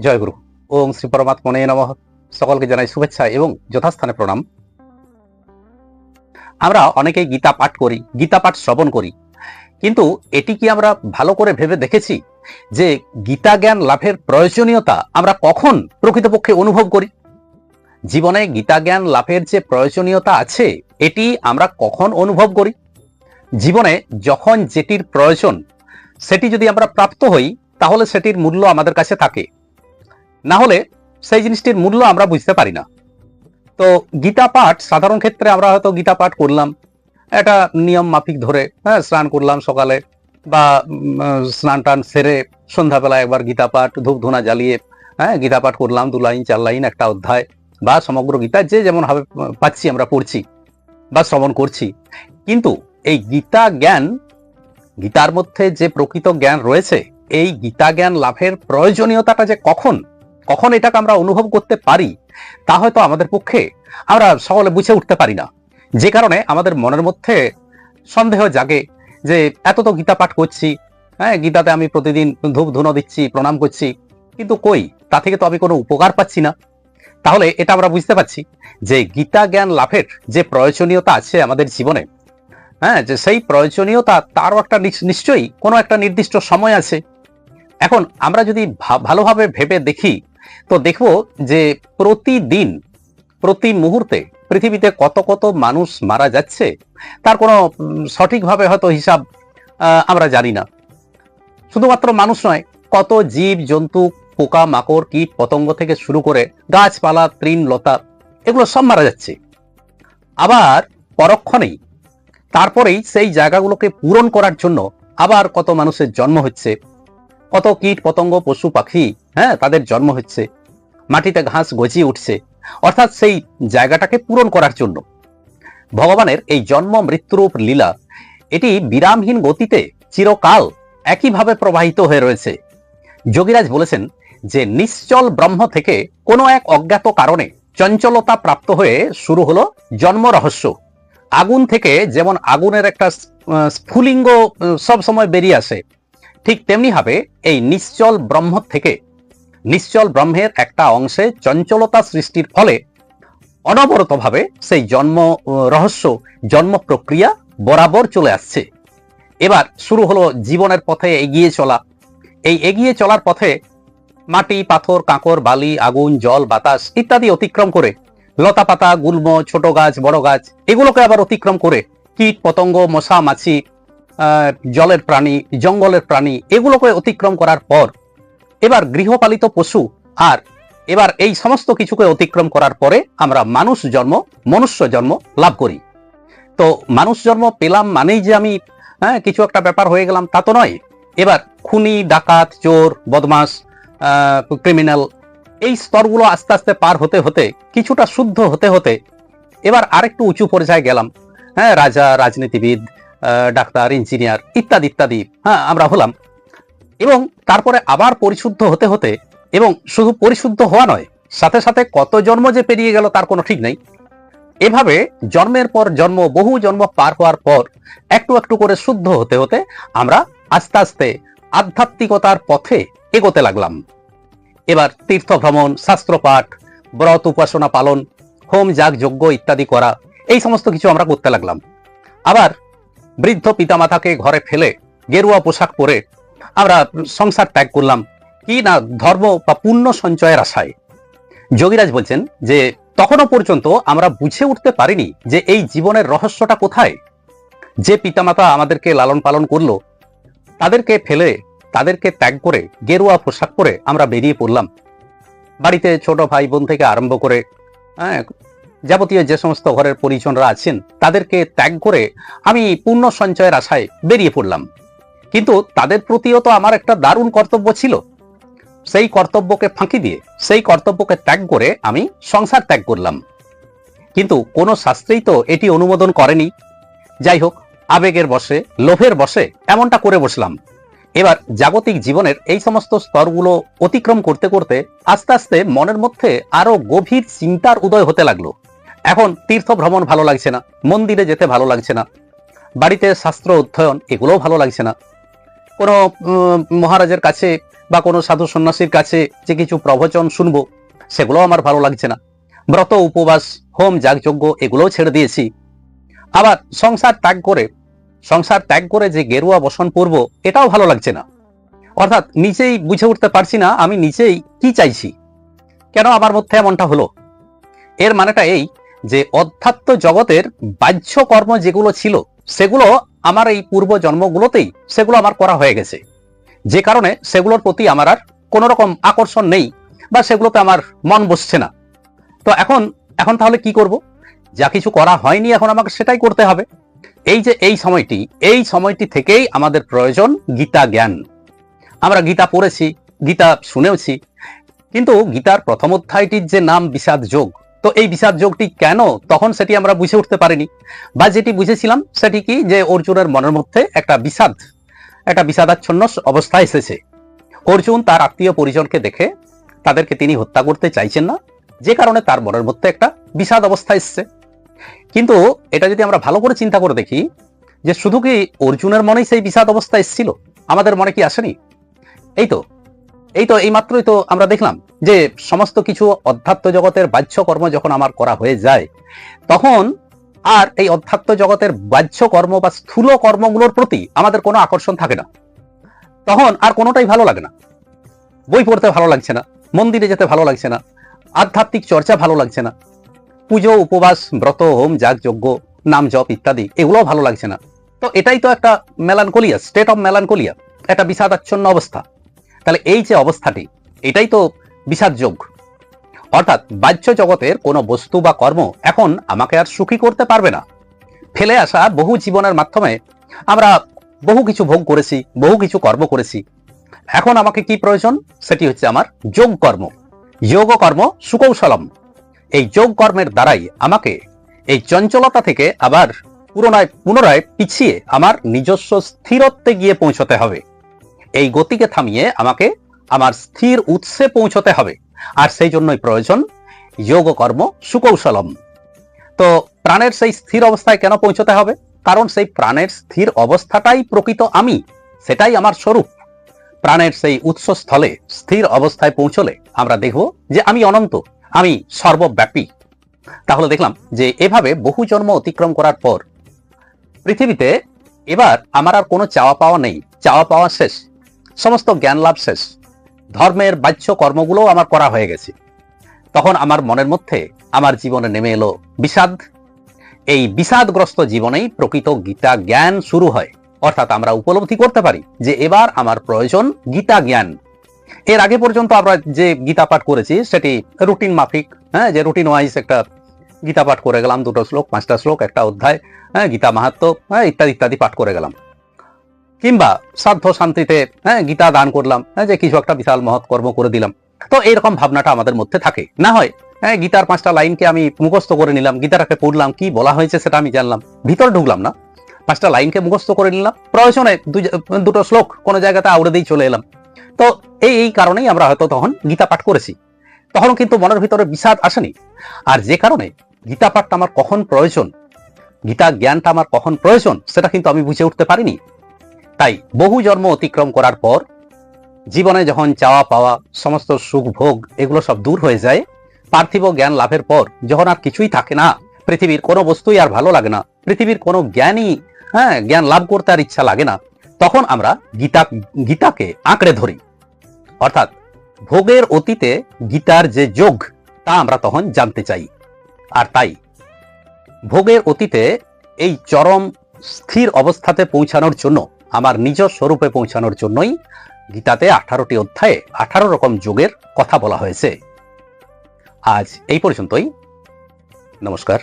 জয়গুরু। ওং শ্রী পরমাত্মনে নম। সকলকে জানাই শুভেচ্ছা এবং যথাস্থানে প্রণাম। আমরা অনেকেই গীতা পাঠ করি, গীতা পাঠ শ্রবণ করি। কিন্তু এটি কি আমরা ভালো করে ভেবে দেখেছি যে গীতা জ্ঞান লাভের প্রয়োজনীয়তা আমরা কখন প্রকৃতপক্ষে অনুভব করি? জীবনে গীতা জ্ঞান লাভের যে প্রয়োজনীয়তা আছে, এটি আমরা কখন অনুভব করি? জীবনে যখন যেটির প্রয়োজন, সেটি যদি আমরা প্রাপ্ত হই, তাহলে সেটির মূল্য আমাদের কাছে থাকে। না হলে সেই জিনিসটির মূল্য আমরা বুঝতে পারি না। তো গীতা পাঠ, সাধারণ ক্ষেত্রে আমরা হয়তো গীতা পাঠ করলাম, একটা নিয়ম মাফিক ধরে হ্যাঁ স্নান করলাম সকালে বা স্নান টান সেরে সন্ধ্যাবেলা একবার গীতা পাঠ ধূপ ধুনা জ্বালিয়ে হ্যাঁ গীতা পাঠ করলাম, দু লাইন, চার লাইন, একটা অধ্যায়, বা সমগ্র গীতা যে যেমন ভাবে পাচ্ছি আমরা পড়ছি বা শ্রবণ করছি। কিন্তু এই গীতা জ্ঞান, গীতার মধ্যে যে প্রকৃত জ্ঞান রয়েছে, এই গীতা জ্ঞান লাভের প্রয়োজনীয়তাটা যে কখন কখন এটাকে আমরা অনুভব করতে পারি, তা হয়তো আমাদের পক্ষে আমরা সকলে বুঝে উঠতে পারি না। যে কারণে আমাদের মনের মধ্যে সন্দেহ জাগে যে, এত তো গীতা পাঠ করছি হ্যাঁ গীতাতে আমি প্রতিদিন ধূপ ধুনো দিচ্ছি, প্রণাম করছি, কিন্তু কই? তা থেকে তো আমি কোনো উপকার পাচ্ছি না। তাহলে এটা আমরা বুঝতে পারছি যে, গীতা জ্ঞান লাভের যে প্রয়োজনীয়তা আছে আমাদের জীবনে হ্যাঁ যে সেই প্রয়োজনীয়তা তারও একটা নিশ- নিশ্চয়ই কোনো একটা নির্দিষ্ট সময় আছে। এখন আমরা যদি ভালোভাবে ভেবে দেখি তো দেখব যে প্রতিদিন, প্রতি মুহূর্তে পৃথিবীতে কত কত মানুষ মারা যাচ্ছে, তার কোনো সঠিকভাবে হয়তো হিসাব আমরা জানি না। শুধুমাত্র মানুষ নয়, কত জীব, জন্তু পোকা মাকড় কীট, পতঙ্গ থেকে শুরু করে গাছপালা, তৃণ, লতা, এগুলো সব মারা যাচ্ছে। আবার পরক্ষণেই, তারপরেই সেই জায়গাগুলোকে পূরণ করার জন্য আবার কত মানুষের জন্ম হচ্ছে কত কীট পতঙ্গ, পশু, পাখি হ্যাঁ তাদের জন্ম হচ্ছে। মাটিতে ঘাস গজিয়ে উঠছে। অর্থাৎ সেই জায়গাটাকে পূরণ করার জন্য। ভগবানের এই জন্ম মৃত্যুরূপ লীলা, এটি বিরামহীন গতিতে চিরকাল একইভাবে প্রবাহিত হয়ে রয়েছে। যোগীরাজ বলেছেন যে, নিশ্চল ব্রহ্ম থেকে কোনো এক অজ্ঞাত কারণে চঞ্চলতা প্রাপ্ত হয়ে শুরু হলো জন্ম রহস্য আগুন থেকে যেমন আগুনের একটা স্ফুলিঙ্গ সব সময় বেরিয়ে আসে। ঠিক তেমনি ভাবে এই নিশ্চল ব্রহ্ম থেকে নিশ্চল ব্রহ্মের একটা অংশে চঞ্চলতা সৃষ্টির ফলে অনবরতভাবে সেই জন্ম রহস্য, জন্ম প্রক্রিয়া বরাবর চলে আসছে। এবার শুরু হলো জীবনের পথে এগিয়ে চলা। এই এগিয়ে চলার পথে মাটি, পাথর, কাঁকর, বালি, আগুন, জল, বাতাস ইত্যাদি অতিক্রম করে লতা পাতা, গুল্ম, ছোট গাছ, বড় গাছ এগুলোকে আবার অতিক্রম করে কীট, পতঙ্গ, মশা, মাছি জলের প্রাণী, জঙ্গলের প্রাণী, এগুলোকে অতিক্রম করার পর, এবার গৃহপালিত পশু আর এবার এই সমস্ত কিছুকে অতিক্রম করার পরে আমরা মানুষ জন্ম, মনুষ্য জন্ম লাভ করি। তো মানুষ জন্ম পেলাম মানেই যে আমি হ্যাঁ কিছু একটা ব্যাপার হয়ে গেলাম, তা তো নয়। এবার খুনি, ডাকাত, চোর, বদমাস ক্রিমিনাল এই স্তরগুলো আস্তে আস্তে পার হতে হতে, কিছুটা শুদ্ধ হতে হতে, এবার আরেকটু উঁচু পর্যায়ে গেলাম। হ্যাঁ রাজা, রাজনীতিবিদ ডাক্তার, ইঞ্জিনিয়ার ইত্যাদি ইত্যাদি। হ্যাঁ আমরা হলাম। এবং তারপরে আবার পরিশুদ্ধ হতে হতে এবং শুধু পরিশুদ্ধ হওয়া নয়, সাথে সাথে কত জন্ম যে পেরিয়ে গেল তার কোনো ঠিক নেই। এভাবে জন্মের পর জন্ম, বহু জন্ম পার হওয়ার পর একটু একটু করে শুদ্ধ হতে হতে আমরা আস্তে আস্তে আধ্যাত্মিকতার পথে এগোতে লাগলাম। এবার তীর্থ ভ্রমণ শাস্ত্রপাঠ, ব্রত উপাসনা পালন, হোম যাগ যজ্ঞ ইত্যাদি করা, এই সমস্ত কিছু আমরা করতে লাগলাম। আবার বৃদ্ধ পিতামাতাকে ঘরে ফেলে গেরুয়া পোশাক পরে আমরা সংসার ত্যাগ করলাম। কি না ধর্ম বা পুণ্য সঞ্চয়ের আশায়? যোগীরাজ বলছেন যে, তখনও পর্যন্ত আমরা বুঝে উঠতে পারিনি যে এই জীবনের রহস্যটা কোথায়। যে পিতামাতা আমাদেরকে লালন পালন করল, তাদেরকে ফেলে, তাদেরকে ত্যাগ করে, গেরুয়া পোশাক পরে আমরা বেরিয়ে পড়লাম। বাড়িতে ছোট ভাই বোন থেকে আরম্ভ করে হ্যাঁ যাবতীয় যে সমস্ত ঘরের পরিজনরা আছেন, তাদেরকে ত্যাগ করে আমি পূর্ণ সঞ্চয়ের আশায় বেরিয়ে পড়লাম। কিন্তু তাদের প্রতিও তো আমার একটা দারুণ কর্তব্য ছিল। সেই কর্তব্যকে ফাঁকি দিয়ে, সেই কর্তব্যকে ত্যাগ করে আমি সংসার ত্যাগ করলাম। কিন্তু কোনো শাস্ত্রেই তো এটি অনুমোদন করেনি। যাই হোক, আবেগের বসে, লোভের বসে এমনটা করে বসলাম। এবার জাগতিক জীবনের এই সমস্ত স্তরগুলো অতিক্রম করতে করতে আস্তে আস্তে মনের মধ্যে আরও গভীর চিন্তার উদয় হতে লাগল। এখন তীর্থ ভ্রমণ ভালো লাগছে না, মন্দিরে যেতে ভালো লাগছে না, বাড়িতে শাস্ত্র অধ্যয়ন এগুলোও ভালো লাগছে না। কোনো মহারাজের কাছে বা কোনো সাধু সন্ন্যাসীর কাছে যে কিছু প্রবচন শুনব, সেগুলো আমার ভালো লাগছে না। ব্রত, উপবাস, হোম, যাগযজ্ঞ এগুলোও ছেড়ে দিয়েছি। আবার সংসার ত্যাগ করে, সংসার ত্যাগ করে যে গেরুয়া বসন পূর্ব, এটাও ভালো লাগছে না। অর্থাৎ নিজেই বুঝে উঠতে পারছি না আমি নিজেই কি চাইছি। কেন আমার মধ্যে এমনটা হলো? এর মানেটা এই যে অধ্যাত্ম জগতের বাহ্য কর্ম যেগুলো ছিল, সেগুলো আমার এই পূর্ব জন্মগুলোতেই সেগুলো আমার করা হয়ে গেছে। যে কারণে সেগুলোর প্রতি আমার আর কোনো রকম আকর্ষণ নেই বা সেগুলোতে আমার মন বসছে না। তো এখন এখন তাহলে কি করব? যা কিছু করা হয়নি এখন আমাকে সেটাই করতে হবে। এই যে এই সময়টি এই সময়টি থেকেই আমাদের প্রয়োজন গীতা জ্ঞান। আমরা গীতা পড়েছি, গীতা শুনেওছি, কিন্তু গীতার প্রথম অধ্যায়টির যে নাম বিষাদ যোগ তো এই বিষাদ যোগটি কেন তখন সেটি আমরা বুঝে উঠতে পারিনি। বা যেটি বুঝেছিলাম সেটি কি যে অর্জুনের মনের মধ্যে একটা বিষাদ, একটা বিষাদাচ্ছন্ন অবস্থা এসেছে। অর্জুন তার আত্মীয় পরিজনকে দেখে তাদেরকে তিনি হত্যা করতে চাইছেন না, যে কারণে তার মনের মধ্যে একটা বিষাদ অবস্থা এসছে। কিন্তু এটা যদি আমরা ভালো করে চিন্তা করে দেখি, যে শুধু কি অর্জুনের মনেই সেই বিষাদ অবস্থা এসেছিল? আমাদের মনে কি আসেনি? এই তো এই তো এই মাত্রই তো আমরা দেখলাম যে সমস্ত কিছু অধ্যাত্ম জগতের বাহ্য কর্ম যখন আমার করা হয়ে যায়, তখন আর এই অধ্যাত্ম জগতের বাহ্য কর্ম বা স্থূল কর্মগুলোর প্রতি আমাদের কোনো আকর্ষণ থাকে না। তখন আর কোনোটাই ভালো লাগে না। বই পড়তে ভালো লাগছে না, মন্দিরে যেতে ভালো লাগছে না, আধ্যাত্মিক চর্চা ভালো লাগছে না, পুজো, উপবাস, ব্রত, হোম, যাগ, যজ্ঞ, নাম জপ ইত্যাদি, এগুলোও ভালো লাগছে না। তো এটাই তো একটা মেলানকোলিয়া স্টেট অফ মেলানকোলিয়া, একটা বিষাদাচ্ছন্ন অবস্থা। তাহলে এই যে অবস্থাটি, এটাই তো বিষাদ যোগ অর্থাৎ বাহ্য জগতের কোনো বস্তু বা কর্ম এখন আমাকে আর সুখী করতে পারবে না। ফেলে আসা বহু জীবনের মাধ্যমে আমরা বহু কিছু ভোগ করেছি, বহু কিছু কর্ম করেছি। এখন আমাকে কি প্রয়োজন? সেটি হচ্ছে আমার যোগ কর্ম যোগ কর্ম সুকৌশলম। এই যোগ কর্মের দ্বারাই আমাকে এই চঞ্চলতা থেকে আবার পুনরায় পুনরায় পিছিয়ে আমার নিজস্ব স্থিরত্বে গিয়ে পৌঁছতে হবে। এই গতিকে থামিয়ে আমাকে আমার স্থির উৎসে পৌঁছতে হবে। আর সেই জন্যই প্রয়োজন যোগ কর্ম সুকৌশলম। তো প্রাণের সেই স্থির অবস্থায় কেন পৌঁছতে হবে? কারণ সেই প্রাণের স্থির অবস্থাটাই প্রকৃত আমি, সেটাই আমার স্বরূপ। প্রাণের সেই উৎসস্থলে স্থির অবস্থায় পৌঁছলে আমরা দেখব যে আমি অনন্ত, আমি সর্বব্যাপী। তাহলে দেখলাম যে এভাবে বহু জন্ম অতিক্রম করার পর পৃথিবীতে এবার আমার আর কোনো চাওয়া পাওয়া নেই, চাওয়া পাওয়া শেষ। সমস্ত জ্ঞান লাভ শেষ। ধর্মের বাহ্য কর্মগুলো আমার করা হয়ে গেছে। তখন আমার মনের মধ্যে আমার জীবনে নেমে এলো বিষাদ। এই বিষাদগ্রস্ত জীবনেই প্রকৃত গীতা জ্ঞান শুরু হয়। অর্থাৎ আমরা উপলব্ধি করতে পারি যে এবার আমার প্রয়োজন গীতা জ্ঞান। এর আগে পর্যন্ত আমরা যে গীতা পাঠ করেছি, সেটি রুটিন মাফিক হ্যাঁ যে রুটিন ওয়াইজ একটা গীতা পাঠ করে গেলাম, দুটো শ্লোক, পাঁচটা শ্লোক, একটা অধ্যায় হ্যাঁ গীতা মাহাত্ম হ্যাঁ ইত্যাদি ইত্যাদি পাঠ করে গেলাম। কিংবা সাধ্য শান্তিতে হ্যাঁ গীতা দান করলাম হ্যাঁ যে কিছু একটা বিশাল মহৎ কর্ম করে দিলাম। তো এরকম ভাবনাটা আমাদের মধ্যে থাকে। না হয় হ্যাঁ গীতার পাঁচটা লাইনকে আমি মুখস্থ করে নিলাম, গীতাটাকে পড়লাম, কি বলা হয়েছে সেটা আমি জানলাম, ভিতর ঢুকলাম না। পাঁচটা লাইনকে মুখস্থ করে নিলাম, প্রয়োজনে দুটো শ্লোক কোনো জায়গাতে আউড়ে দিয়ে চলে এলাম। তো এই এই কারণেই আমরা হয়তো তখন গীতা পাঠ করেছি। তখন কিন্তু মনের ভিতরে বিষাদ আসেনি। আর যে কারণে গীতা পাঠটা আমার কখন প্রয়োজন, গীতা জ্ঞানটা আমার কখন প্রয়োজন, সেটা কিন্তু আমি বুঝে উঠতে পারিনি। তাই বহু জন্ম অতিক্রম করার পর জীবনে যখন চাওয়া পাওয়া, সমস্ত সুখ, ভোগ এগুলো সব দূর হয়ে যায়, পার্থিব জ্ঞান লাভের পর যখন আর কিছুই থাকে না, পৃথিবীর কোনো বস্তুই আর ভালো লাগে না, পৃথিবীর কোনো জ্ঞানই হ্যাঁ জ্ঞান লাভ করতে আর ইচ্ছা লাগে না, তখন আমরা গীতা, গীতাকে আঁকড়ে ধরি। অর্থাৎ ভোগের অতীতে গীতার যে যোগ, তা আমরা তখন জানতে চাই। আর তাই ভোগের অতীতে এই চরম স্থির অবস্থাতে পৌঁছানোর জন্য আমার নিজ স্বরূপে পৌঁছানোর জন্যই গীতাতে আঠারোটি অধ্যায়ে আঠারো রকম যোগের কথা বলা হয়েছে। আজ এই পর্যন্তই। নমস্কার।